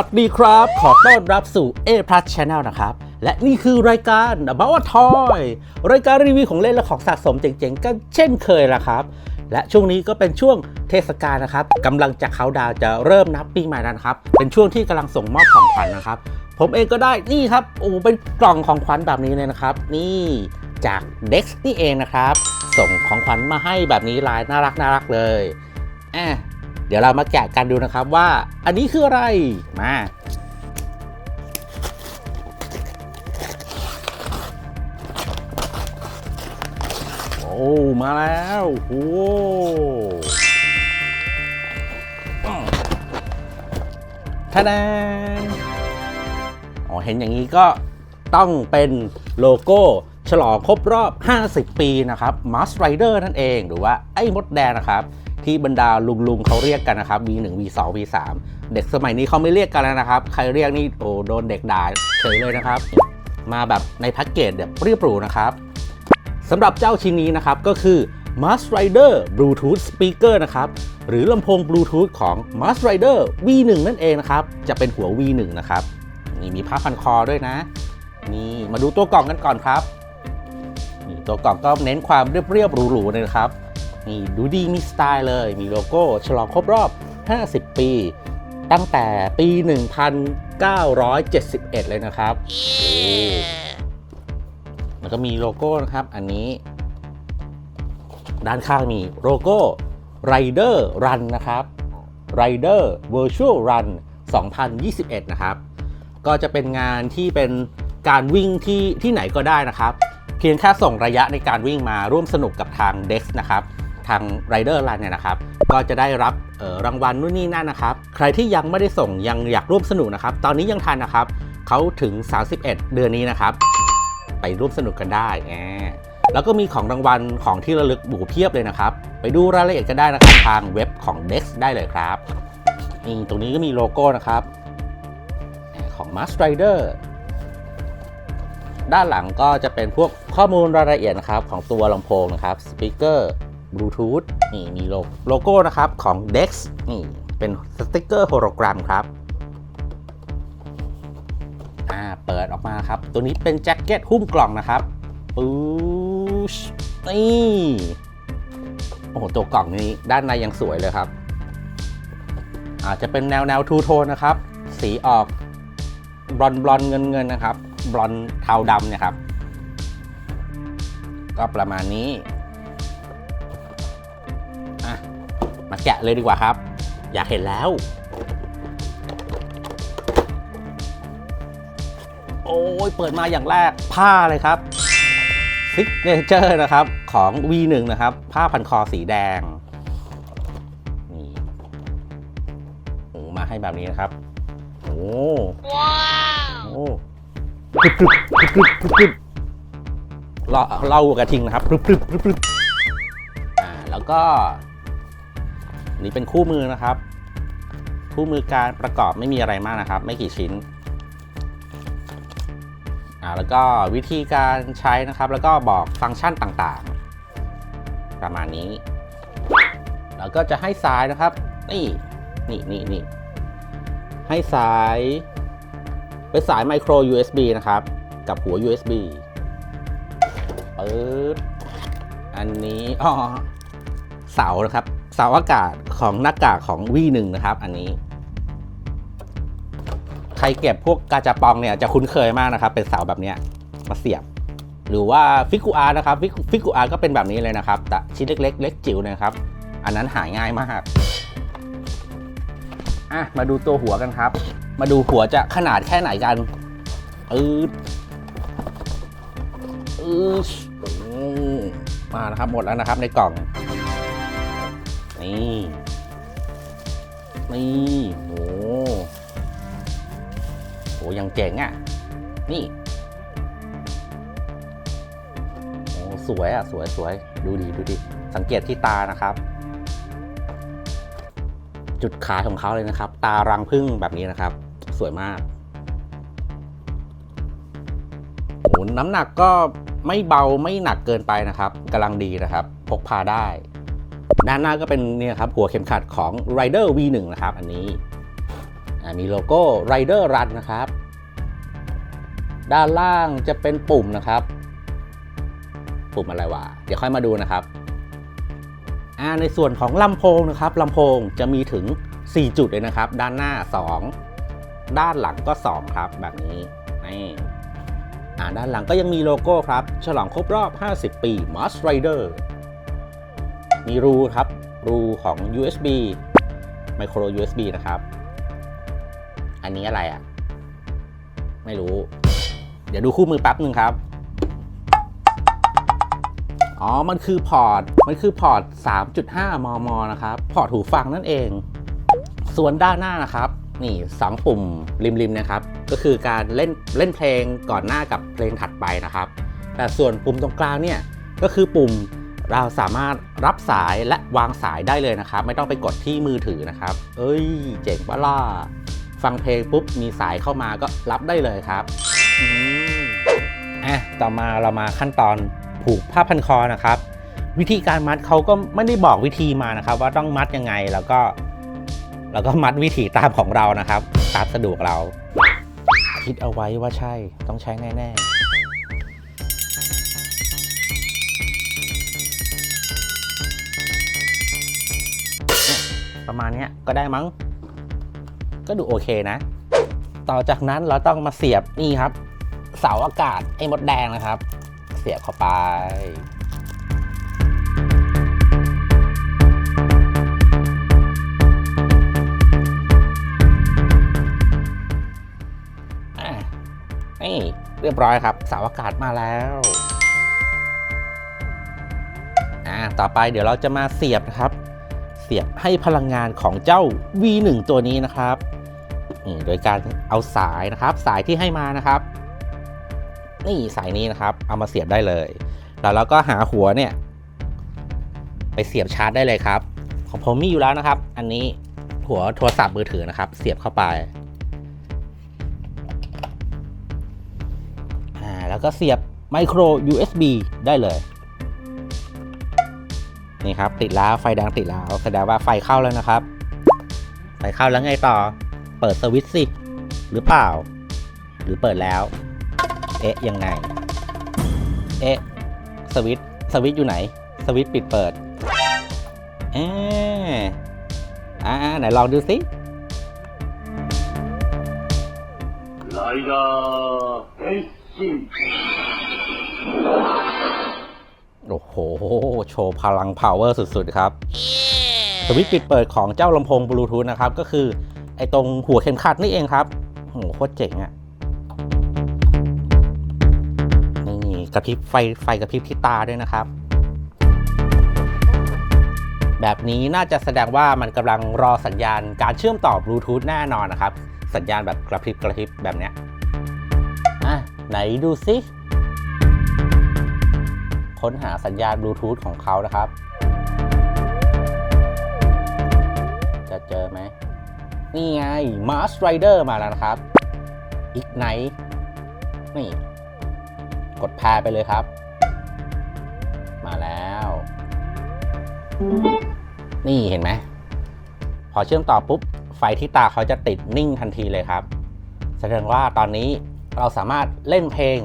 วัสดีครับ ขอต้อนรับสู่ A Plus Channel นะครับ และนี่คือรายการ About a Toy รายการรีวิวของเล่นและของสะสมเจ๋งๆ กันเช่นเคยละครับ และช่วงนี้ก็เป็นช่วงเทศกาลนะครับกำลังจะเขาดาวจะเริ่มนับปีใหม่แล้วนะครับ เป็นช่วงที่กำลังส่งมอบของขวัญนะครับ ผมเองก็ได้นี่ครับโอ้เป็นกล่องของขวัญแบบนี้เลยนะครับ นี่จาก Dex นี่เองนะครับ ส่งของขวัญมาให้แบบนี้ลายน่ารักน่ารักเลยแอะ เดี๋ยวเรามาแกะกันดูนะครับว่าอันนี้คืออะไร มาโอ้มาแล้วโอ้ท่าดนอ๋อเห็นอย่างนี้ก็ต้องเป็นโลโก้ ฉลองครบรอบ 50 ปีนะครับ Mars Rider นั่นเอง หรือว่าไอ้มดแดงนะครับ ที่บรรดาลุงๆเขาเรียกกันนะครับ V1 V2 V3 เด็กสมัยนี้เขาไม่เรียกกันแล้วนะครับ ใครเรียกนี่โอ้โดนเด็กด่าเฉยเลยนะครับ มาแบบในแพ็กเกจแบบเรียบหรูนะครับสำหรับเจ้าชิ้นนี้นะครับก็คือ Mars Rider Bluetooth Speaker นะครับ หรือลำโพง Bluetooth ของ Mars Rider V1 นั่นเองนะครับ จะเป็นหัว V1 นะครับ นี่มีผ้าพันคอด้วยนะ นี่มาดูตัวกล่องกันก่อนครับ ตัวกล่องก็เน้นความเรียบๆหรูๆเลยนะครับนี่ดูดีมีสไตล์เลย มีโลโก้ฉลองครบรอบ 50 ปี ตั้งแต่ปี 1971 เลยนะครับโอ้มันก็มีโลโก้นะครับ อันนี้ ด้านข้างมีโลโก้ Rider Run นะครับ Rider Virtual Run 2021 นะครับ ก็จะเป็นงานที่เป็น การวิ่งที่ที่ไหนก็ได้นะครับ เพียงแค่ส่งระยะในการวิ่งมาร่วมสนุกกับทาง Dex นะครับทาง Rider Run เนี่ยนะครับ ก็จะได้รับรางวัลนู่นนี่นั่นนะครับ ใครที่ยังไม่ได้ส่งยังอยากร่วมสนุกนะครับ ตอนนี้ยังทันนะครับเขาถึง 31 เดือนนี้นะครับ ไปร่วมสนุกกันได้แแล้วก็มีของรางวัลของที่ระลึกบูเพียบเลยนะครับ ไปดูรายละเอียดกันได้นะครับทางเว็บของ Dex ได้เลยครับนี่ตรงนี้ก็มีโลโก้นะครับ ของ m a s t Rider ด้านหลังก็จะเป็นพวกข้อมูลรายละเอียดนะครับของตัวลำโพงนะครับสปีกเกอร์บลูทูธนี่มีโลโลโก้นะครับของ Dex นี่เป็นสติกเกอร์โฮโลกรัมครับอ่าเปิดออกมาครับ ตัวนี้เป็นแจ็คเก็ตหุ้มกล่องนะครับปุ๊ชนี่โอ้โหตัวกล่องนี้ด้านในยังสวยเลยครับ อาจจะเป็นแนวแนวทูโทนนะครับ สีออกบลอนบลอนเงินเงินนะครับ บลอนเทาดำเนี่ยครับ ก็ประมาณนี้อะมาแกะเลยดีกว่าครับ อยากเห็นแล้ว โอ้ยเปิดมาอย่างแรกผ้าเลยครับซิกเนเจอร์นะครับของ V1 นะครับ ผ้าพันคอสีแดงนี่โอ้มาให้แบบนี้นะครับ โอ้ว้าวโอ้ กรึบกรึบกรึบกรึบกรึบเราเรากระทิงนะครับกรึบกรึบกรึบกรึบอ่าแล้วก็ นี่เป็นคู่มือนะครับ คู่มือการประกอบไม่มีอะไรมากนะครับ ไม่กี่ชิ้นอ่าแล้วก็วิธีการใช้นะครับ แล้วก็บอกฟังก์ชันต่างๆ ประมาณนี้ แล้วก็จะให้สายนะครับ นี่นี่นี่นี่ให้สาย เป็นสายไมโคร USB นะครับ กับหัว USB เปิดอันนี้อ๋อเสานะครับ เสาอากาศของหน้ากากของ V1 นะครับ อันนี้ ใครเก็บพวกกาจาปองเนี่ยจะคุ้นเคยมากนะครับ เป็นเสาแบบเนี้ยมาเสียบ หรือว่าฟิกูอาร์นะครับฟิกฟิกูอาร์ก็เป็นแบบนี้เลยนะครับ แต่ชิ้นเล็กๆเล็กจิ๋วนะครับ อันนั้นหายง่ายมาก อะ มาดูตัวหัวกันครับ มาดูหัวจะขนาดแค่ไหนกันอืดอืดอมานะครับหมดแล้วนะครับในกล่อง นี่ นี่โอ้โหยังเจ๋งอะ นี่โอ้สวยอะ สวยสวยดูดีดูดีสังเกตที่ตานะครับ จุดขายของเขาเลยนะครับ ตารังพึ่งแบบนี้นะครับ สวยมากโอ้น้ำหนักก็ไม่เบาไม่หนักเกินไปนะครับกำลังดีนะครับพกพาได้ ด้านหน้าก็เป็นเนี่ยครับหัวเข็มขัดของ Rider V1 นะครับ อันนี้มีโลโก้ Rider Run นะครับ ด้านล่างจะเป็นปุ่มนะครับ ปุ่มอะไรวะเดี๋ยวค่อยมาดูนะครับในส่วนของลำโพงนะครับลำโพงจะมีถึง 4 จุดเลยนะครับ ด้านหน้า 2 ด้านหลังก็2ครับแบบนี้นี่อ่าด้านหลังก็ยังมีโลโก้ครับ ฉลองครบรอบ 50 ปี Mars Rider มีรูครับ รูของ USB micro USB นะครับ อันนี้อะไรอะ ไม่รู้ เดี๋ยวดูคู่มือแป๊บหนึ่งครับ อ๋อ มันคือพอร์ต มันคือพอร์ต 3.5 มม นะครับ พอร์ตหูฟังนั่นเอง ส่วนด้านหน้านะครับ นี่สองปุ่มริมๆนะครับ ก็คือการเล่นเล่นเพลงก่อนหน้ากับเพลงถัดไปนะครับ แต่ส่วนปุ่มตรงกลางเนี่ยก็คือปุ่มเราสามารถรับสายและวางสายได้เลยนะครับ ไม่ต้องไปกดที่มือถือนะครับ เอ้ย เจ๋งปะล่ะฟังเพลงปุ๊บมีสายเข้ามาก็รับได้เลยครับอืมอะต่อมาเรามาขั้นตอนผูกผ้าพันคอนะครับ วิธีการมัดเขาก็ไม่ได้บอกวิธีมานะครับ ว่าต้องมัดยังไงแล้วก็ แล้วก็มัดวิธีตามของเรานะครับ ตามสะดวกเรา คิดเอาไว้ว่าใช่ต้องใช้แน่ๆประมาณนี้ก็ได้มั้ง ก็ดูโอเคนะ ต่อจากนั้นเราต้องมาเสียบนี่ครับ เสาอากาศไอ้มดแดงนะครับ เสียบเข้าไป นี่เรียบร้อยครับเสาอากาศมาแล้วอ่าต่อไปเดี๋ยวเราจะมาเสียบนะครับ เสียบให้พลังงานของเจ้า V1 ตัวนี้นะครับโดยการเอาสายนะครับ สายที่ให้มานะครับ นี่สายนี้นะครับ เอามาเสียบได้เลย แล้วเราก็หาหัวเนี่ย ไปเสียบชาร์จได้เลยครับ ของผมมีอยู่แล้วนะครับ อันนี้หัวโทรศัพท์มือถือนะครับ เสียบเข้าไป แล้วก็เสียบไมโคร USB ได้เลย นี่ครับ ติดแล้วไฟแดงติดแล้วแสดงว่าไฟเข้าแล้วนะครับ ไฟเข้าแล้วไงต่อ เปิดสวิตช์สิ หรือเปล่า หรือเปิดแล้ว เอ๊ะ ยังไง เอ๊ะ สวิตช์สวิตช์อยู่ไหน สวิตช์ปิดเปิดเอ๊ะอ่าไหนลองดูสิ ライダー変身 โอ้โห โชว์พลัง power สุด ๆ ครับ สวิตช์ปิดเปิดของเจ้าลำโพงบลูทูธนะครับ ก็คือ ไอ้ตรงหัวเข็มขัดนี่เองครับโอ้โหโคตรเจ๋งอะ่ะนี่กระพริบไฟไฟกระพริบที่ตาด้วยนะครับ แบบนี้น่าจะแสดงว่ามันกำลังรอสัญญาณการเชื่อมต่อบลูทูธแน่นอนนะครับ สัญญาณแบบกระพริบกระพริบแบบเนี้ยอะ ไหนดูสิค้นหาสัญญาณบลูทูธของเขานะครับ จะเจอไหม นี่ไง Mars Rider มาแล้วนะครับ Ignite นี่ กดแพรไปเลยครับ มาแล้ว นี่เห็นไหม พอเชื่อมต่อปุ๊บ ไฟที่ตาเขาจะติดนิ่งทันทีเลยครับ แสดงว่าตอนนี้ เราสามารถเล่นเพลง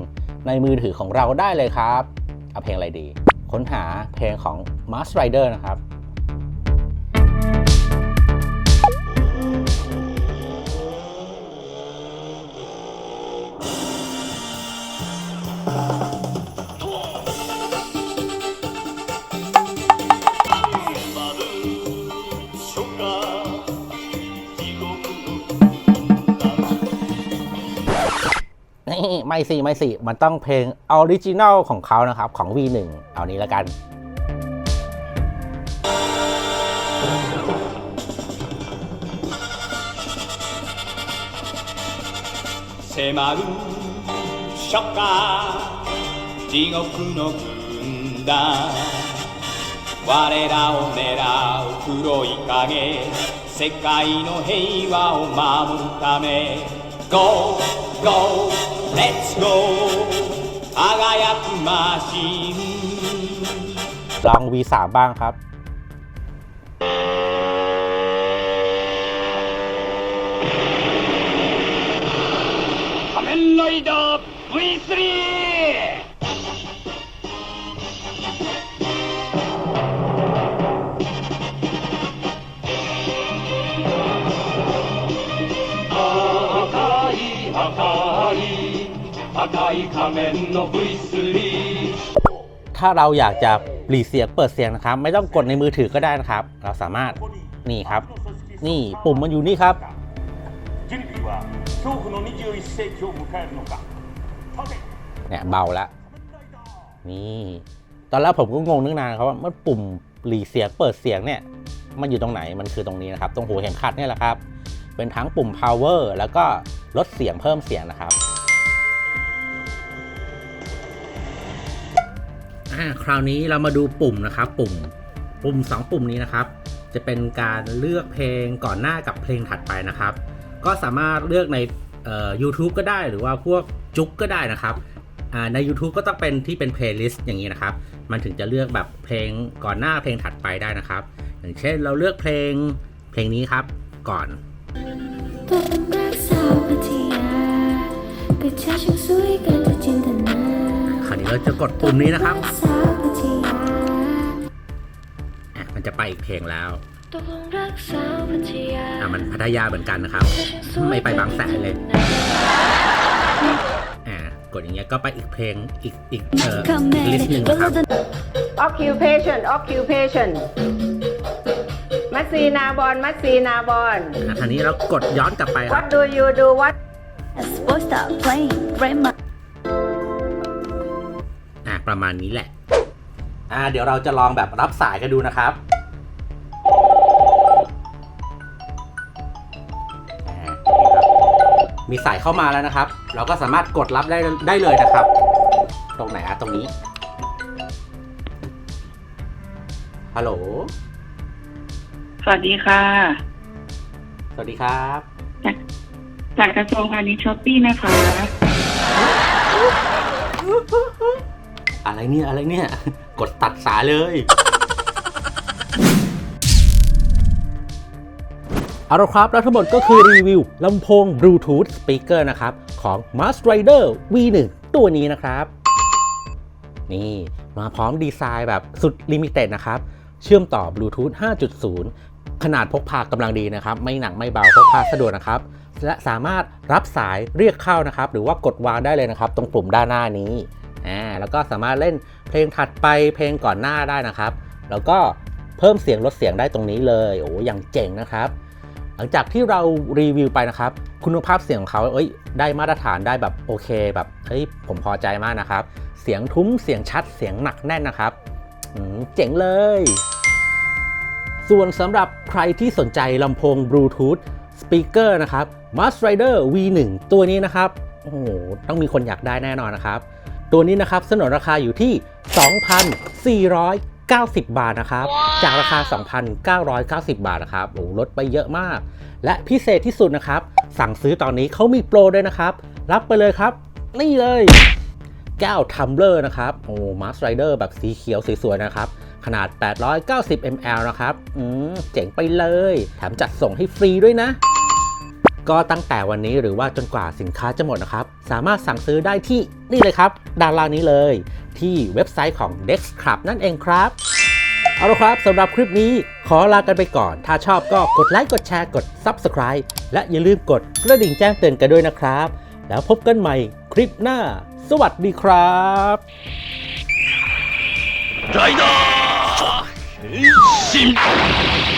ในมือถือของเราได้เลยครับ เอาเพลงอะไรดี ค้นหาเพลงของ Mars Rider นะครับ ไม่สิ ไม่สิ มันต้องเพลงออริจินัลของเขานะครับ ของ V1 เอานี้แล้วกัน 迫る初夏地獄の軍団我らを狙う黒い影世界の平和を守るため Go, go, let's go 輝くマシンลอง V3 บ้างครับ仮面ライダー V3 ถ้าเราอยากจะปรีเสียงเปิดเสียงนะครับ ไม่ต้องกดในมือถือก็ได้นะครับ เราสามารถนี่ครับ นี่ปุ่มมันอยู่นี่ครับเนี่ยเบาแล้วนี่ตอนแรกผมก็งงนึกนานครับว่ามันปุ่มปรีเสียงเปิดเสียงเนี่ยมันอยู่ตรงไหนมันคือตรงนี้นะครับ ตรงหูเข็มขัดเนี่ยแหละครับ เป็นทั้งปุ่ม power แล้วก็ลดเสียงเพิ่มเสียงนะครับ คราวนี้เรามาดูปุ่มนะครับ ปุ่มปุ่ม 2 ปุ่มนี้นะครับ จะเป็นการเลือกเพลงก่อนหน้ากับเพลงถัดไปนะครับ ก็สามารถเลือกใน YouTube ก็ได้หรือว่าพวกจุกก็ได้นะครับใน YouTube ก็ต้องเป็นที่เป็น playlist อย่างนี้นะครับ มันถึงจะเลือกแบบเพลงก่อนหน้าเพลงถัดไปได้นะครับ อย่างเช่นเราเลือกเพลงเพลงนี้ครับก่อนเป็นรักสาวพัทยาก็เช่างสวยกินจะจินตนา เราจะกดปุ่มนี้นะครับสาวพัทยาอะมันจะไปอีกเพลงแล้วตกลงรักสาวพัทยาอะมันพัทยาเหมือนกันนะครับเธอช่างสวยไม่ไปบางแสนเลยอ่ากดอย่างเงี้ยก็ไปอีกเพลงอีกอีกเอ่อลิสต์หนึ่งนะครับ occupation occupation มัสซีนาบอลมัสซีนาบอลอะคราวนี้เรากดย้อนกลับไปครั what บ do you do what As boys start playing grandma อะ ประมาณนี้แหละ อ่าเดี๋ยวเราจะลองแบบรับสายกันดูนะครับอ่านี่ครับมีสายเข้ามาแล้วนะครับ เราก็สามารถกดรับได้ได้เลยนะครับ ตรงไหนอะตรงนี้ ฮัลโหล สวัสดีค่ะ สวัสดีครับ จากจากกระทรวงพาณิชย์ช้อปปี้นะคะ อะไรเนี่ยอะไรเนี่ย กดตัดสายเลยเอาละครับ แล้วทั้งหมดก็คือรีวิวลำโพง Bluetooth Speaker นะครับ ของ m a s t Rider V1 ตัวนี้นะครับ นี่มาพร้อมดีไซน์แบบสุดลิมิเต็ดนะครับ เชื่อมต่อ Bluetooth 5.0 ขนาดพกพากำลังดีนะครับ ไม่หนักไม่เบาพกพาสะดวกนะครับ และสามารถรับสายเรียกเข้านะครับ หรือว่ากดวางได้เลยนะครับ ตรงปุ่มด้านหน้านี้ อ่าแล้วก็สามารถเล่นเพลงถัดไปเพลงก่อนหน้าได้นะครับ แล้วก็เพิ่มเสียงลดเสียงได้ตรงนี้เลยโอ้อย่างเจ๋งนะครับ หลังจากที่เรารีวิวไปนะครับ คุณภาพเสียงของเขาเอ้ยได้มาตรฐานได้แบบโอเคแบบเฮ้ยผมพอใจมากนะครับ เสียงทุ้มเสียงชัดเสียงหนักแน่นนะครับเจ๋งเลย ส่วนสำหรับใครที่สนใจลำโพง Bluetooth Speaker นะครับ Must Rider V1 ตัวนี้นะครับ โอ้โห ต้องมีคนอยากได้แน่นอนนะครับ ตัวนี้นะครับสนนราคาอยู่ที่ 2,490 บาทนะครับ จากราคา 2,990 บาทนะครับโอ้ลดไปเยอะมาก และพิเศษที่สุดนะครับ สั่งซื้อตอนนี้เขามีโปรด้วยนะครับ รับไปเลยครับ นี่เลย แก้วทัมเบอร์นะครับโอ้มาสไรเดอร์แบบสีเขียวสวยๆนะครับขนาด 890 ml นะครับ อืม เจ๋งไปเลย แถมจัดส่งให้ฟรีด้วยนะ ก็ตั้งแต่วันนี้หรือว่าจนกว่าสินค้าจะหมดนะครับ สามารถสั่งซื้อได้ที่นี่เลยครับ ด้านล่างนี้เลย ที่เว็บไซต์ของ Dex Club นั่นเองครับ เอาละครับสำหรับคลิปนี้ขอลากันไปก่อน ถ้าชอบก็กดไลค์ กดแชร์ กด Subscribe และอย่าลืมกดกระดิ่งแจ้งเตือนกันด้วยนะครับ แล้วพบกันใหม่คลิปหน้า สวัสดีครับ ライダー変身